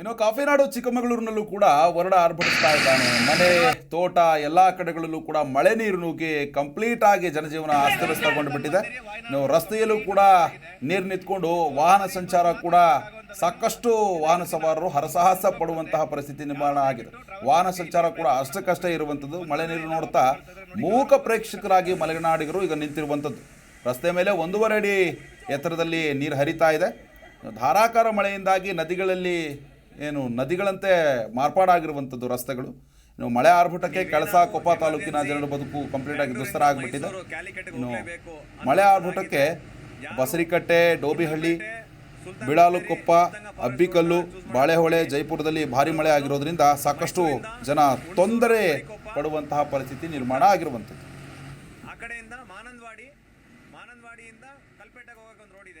ಇನ್ನು ಕಾಫಿನಾಡು ಚಿಕ್ಕಮಗಳೂರಿನಲ್ಲೂ ಕೂಡ ಹೊರಡ ಆರ್ಭಟಿಸ್ತಾ ಇದ್ದಾನೆ. ಮನೆ, ತೋಟ, ಎಲ್ಲ ಕಡೆಗಳಲ್ಲೂ ಕೂಡ ಮಳೆ ನೀರು ನುಗ್ಗಿ ಕಂಪ್ಲೀಟ್ ಆಗಿ ಜನಜೀವನ ಅಸ್ತವ್ಯಸ್ತಗೊಂಡು ಬಿಟ್ಟಿದೆ. ಇನ್ನು ರಸ್ತೆಯಲ್ಲೂ ಕೂಡ ನೀರು ನಿಂತ್ಕೊಂಡು ವಾಹನ ಸಂಚಾರ ಕೂಡ ಸಾಕಷ್ಟು ವಾಹನ ಸವಾರರು ಹರಸಾಹಸ ಪಡುವಂತಹ ಪರಿಸ್ಥಿತಿ ನಿರ್ಮಾಣ ಆಗಿದೆ. ವಾಹನ ಸಂಚಾರ ಕೂಡ ಅಷ್ಟಕ್ಕಷ್ಟೇ ಇರುವಂಥದ್ದು. ಮಳೆ ನೀರು ನೋಡ್ತಾ ಮೂಕ ಪ್ರೇಕ್ಷಕರಾಗಿ ಮಲೆನಾಡಿಗರು ಈಗ ನಿಂತಿರುವಂಥದ್ದು. ರಸ್ತೆ ಮೇಲೆ ಒಂದೂವರೆ ಅಡಿ ಎತ್ತರದಲ್ಲಿ ನೀರು ಹರಿತಾ ಇದೆ. ಧಾರಾಕಾರ ಮಳೆಯಿಂದಾಗಿ ನದಿಗಳಲ್ಲಿ ಏನು ನದಿಗಳಂತೆ ಮಾರ್ಪಾಡಾಗಿರುವಂಥದ್ದು ರಸ್ತೆಗಳು. ಇನ್ನು ಮಳೆ ಆರ್ಭಟಕ್ಕೆ ಕಳಸ ಕೊಪ್ಪ ತಾಲೂಕಿನ ಜನರ ಬದುಕು ಕಂಪ್ಲೀಟ್ ಆಗಿ ದುಸ್ತರ ಆಗಿಬಿಟ್ಟಿದೆ ಇನ್ನು ಮಳೆ ಆರ್ಭಟಕ್ಕೆ ಬಸರಿಕಟ್ಟೆ ಡೋಬಿಹಳ್ಳಿ ಬಿಳಾಲುಕೊಪ್ಪ ಅಬ್ಬಿಕಲ್ಲು ಬಾಳೆಹೊಳೆ ಜೈಪುರದಲ್ಲಿ ಭಾರಿ ಮಳೆ ಆಗಿರೋದ್ರಿಂದ ಸಾಕಷ್ಟು ಜನ ತೊಂದರೆ ಪಡುವಂತಹ ಪರಿಸ್ಥಿತಿ ನಿರ್ಮಾಣ ಆಗಿರುವಂಥದ್ದು. ಆ ಕಡೆಯಿಂದ ಮಾನಂದವಾಡಿ ಮಾನಂದವಾಡಿಯಿಂದ ಕಲ್ಪೇಟೆಗೆ ಹೋಗಕ್ಕೆ ಒಂದು ರೋಡ್ ಇದೆ.